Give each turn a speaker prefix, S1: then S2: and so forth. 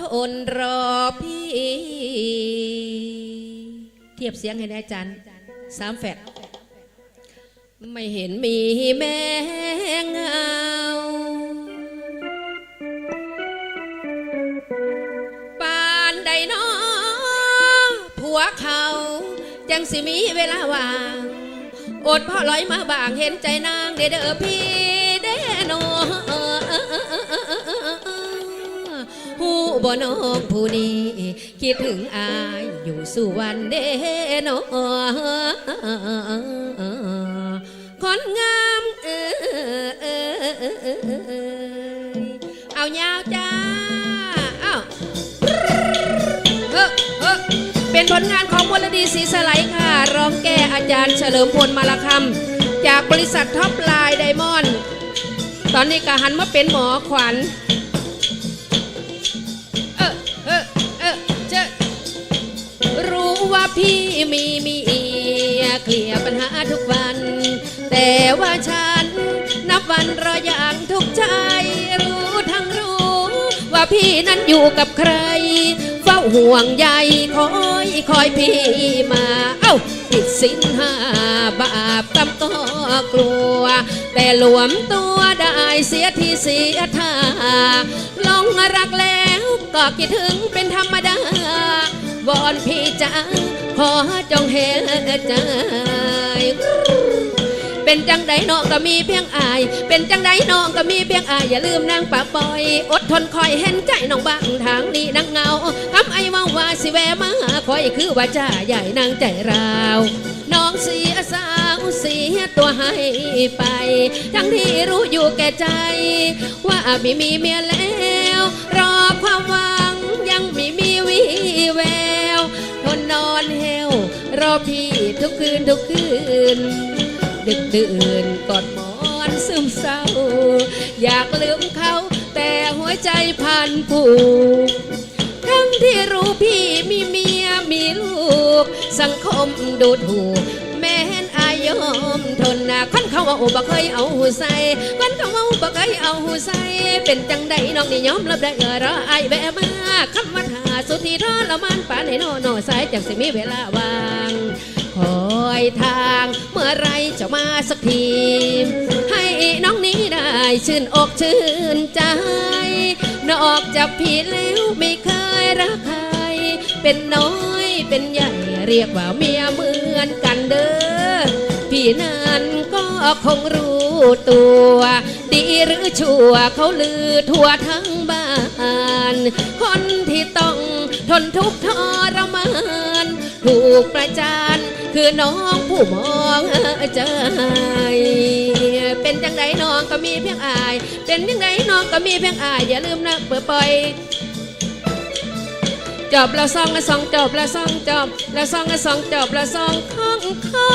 S1: ทนรอพี่ เทียบเสียงให้แน่จันสามแฟดไม่เห็นมีแม่เงาปานใดน้อผัวเขา จังสิมีเวลาว่าง อดพ่อลอยมาบางเห็นใจนางเด้อพี่ บ่น้องผู้นี้คิดถึงอายอยู่สู่วันเด้อโนคนงามเออเออเออเออเออเอายาวจ้าเอ้าเฮ้อเฮ้อเป็นผลงานของมลดีศรีสไลด์ค่ะ ร้องแก้อาจารย์เฉลิมพลมาลคำจากบริษัทท็อปไลน์ไดมอนด์ตอนนี้ก็หันมาเป็นหมอขวัญ พี่มีเมียเคลียร์ปัญหาทุกวัน แต่ว่าฉันนับวันรออย่างทุกใจ รู้ทั้งรู้ ว่าพี่นั้นอยู่กับใคร เฝ้าห่วงใยคอยคอยพี่มา เอ้าผิดสินห้าบาปกรรมก็กลัว แต่หลวมตัวได้เสียที่เสียท่าลงรักแล้วก็คิดถึงเป็นธรรมดา วอนพี่จ๋าขอจงเห็นใจเป็นจังใดน้องก็มีเพียงอาย เป็นจังใดน้องก็มีเพียงอาย อย่าลืมนางปากปอย อดทนคอยเห็นใจน้องบางทางนี้นางเงาคำไอ้ว่าว่าสิแวมาหาคอยคือว่าจ้าใหญ่นางใจราวน้องเสียสาวเสียตัวให้ไป ทั้งที่รู้อยู่แก่ใจ ว่าไม่มีเมียแล้ว รอความวัง นนอนเฮวรอพี่ทุกคืนทุกคืน ดึกดื่นกอดหมอนซึมเศร้า อยากลืมเขาแต่หัวใจพันผูกทั้งที่รู้พี่มีเมียมีลูก สังคมดูถูก ยอมทนนะคนเขาว่าอ้บ่เคยเอาหูใส่คนเขาว่าบ่เคยเอาหูใส่เป็นจังใดน้องนี่ยอมรับได้เออรอไอแวะมาคำว่าทาสุธีทอละมันป่านให้นอนอสายจังสิมีเวลาว่างคอยทางเมื่อไรจะมาสักทีให้น้องนี้ได้ชื่นอกชื่นใจนอกจากพี่แล้วไม่เคยรักใคร เป็นน้อยเป็นใหญ่เรียกว่าเมียเหมือนกันเด้อ นั้นก็คงรู้ตัว ดีหรือชั่วเขาลือทั่วทั้งบ้าน คนที่ต้องทนทุกข์ทรมานถูกประจานคือน้องผู้มองใจเป็นจังไดน้องก็มีเพียงอาย เป็นจังไดน้องก็มีเพียงอาย อย่าลืมนะเปิดปล่อยจบละซองละซองจบละซองจบละซองละซองจบละซองข้องคอ